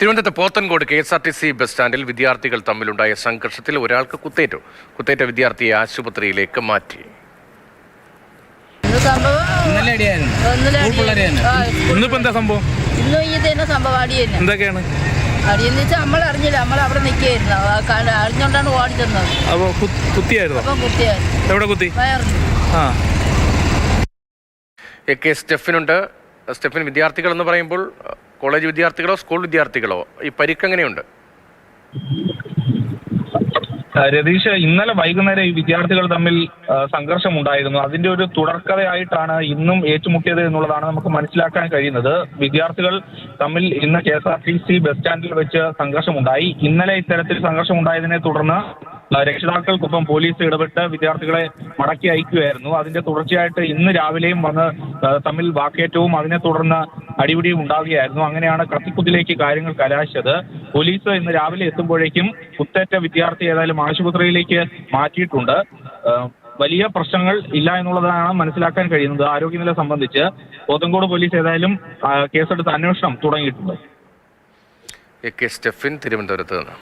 തിരുവനന്തപുരത്ത് Pothencode K S R T C bus സ്റ്റാൻഡിൽ വിദ്യാർത്ഥികൾ തമ്മിലുണ്ടായ സംഘർഷത്തിൽ ഒരാൾക്ക് കുത്തേറ്റു. കുത്തേറ്റ വിദ്യാർത്ഥിയെ ആശുപത്രിയിലേക്ക് മാറ്റി. എന്തൊക്കെയാണ്? അടിയെന്ന് വെച്ചാൽ നമ്മൾ അറിഞ്ഞില്ല. നമ്മൾ അവിടെ നിൽക്കുകയായിരുന്നു. അറിഞ്ഞോണ്ടാണ് ഓടി ചെന്നത്. അപ്പൊ കു- കുത്തിയായിരുന്നോ? അപ്പം കുത്തിയായിരുന്നു. എവിടെ കുത്തി? ആ. A K സ്റ്റെഫിനുണ്ട്. സ്റ്റെഫിൻ വിദ്യാർത്ഥികൾ എന്ന് പറയുമ്പോൾ കോളേജ് വിദ്യാർത്ഥികളോ സ്കൂൾ വിദ്യാർത്ഥികളോ ഈ പരിക്ക് എങ്ങനെയുണ്ട്? രതീഷ് ഇന്നലെ വൈകുന്നേരം ഈ വിദ്യാർത്ഥികൾ തമ്മിൽ സംഘർഷമുണ്ടായിരുന്നു. അതിന്റെ ഒരു തുടർക്കഥയായിട്ടാണ് ഇന്നും ഏറ്റുമുട്ടിയത് എന്നുള്ളതാണ് നമുക്ക് മനസ്സിലാക്കാൻ കഴിയുന്നത്. വിദ്യാർത്ഥികൾ തമ്മിൽ ഇന്ന് K S R T C bus സ്റ്റാൻഡിൽ വെച്ച് സംഘർഷമുണ്ടായി. ഇന്നലെ ഇത്തരത്തിൽ സംഘർഷമുണ്ടായതിനെ തുടർന്ന് രക്ഷിതാക്കൾക്കൊപ്പം പോലീസ് ഇടപെട്ട് വിദ്യാർത്ഥികളെ മടക്കി അയക്കുകയായിരുന്നു. അതിന്റെ തുടർച്ചയായിട്ട് ഇന്ന് രാവിലെയും വന്ന് തമ്മിൽ വാക്കേറ്റവും അതിനെ തുടർന്ന് അടിപിടിയും ഉണ്ടാവുകയായിരുന്നു. അങ്ങനെയാണ് കത്തിക്കുത്തിലേക്ക് കാര്യങ്ങൾ കലാശിച്ചത്. പോലീസ് ഇന്ന് രാവിലെ എത്തുമ്പോഴേക്കും കുത്തേറ്റ വിദ്യാർത്ഥി ഏതായാലും ആശുപത്രിയിലേക്ക് മാറ്റിയിട്ടുണ്ട്. വലിയ പ്രശ്നങ്ങൾ ഇല്ല എന്നുള്ളതാണ് മനസ്സിലാക്കാൻ കഴിയുന്നത്. ആരോഗ്യനില സംബന്ധിച്ച് പോത്തങ്കോട് പോലീസ് ഏതായാലും കേസെടുത്ത് അന്വേഷണം തുടങ്ങിയിട്ടുണ്ട്. എ കെ സ്റ്റെഫിൻ തിരുവനന്തപുരത്ത് നിന്ന്.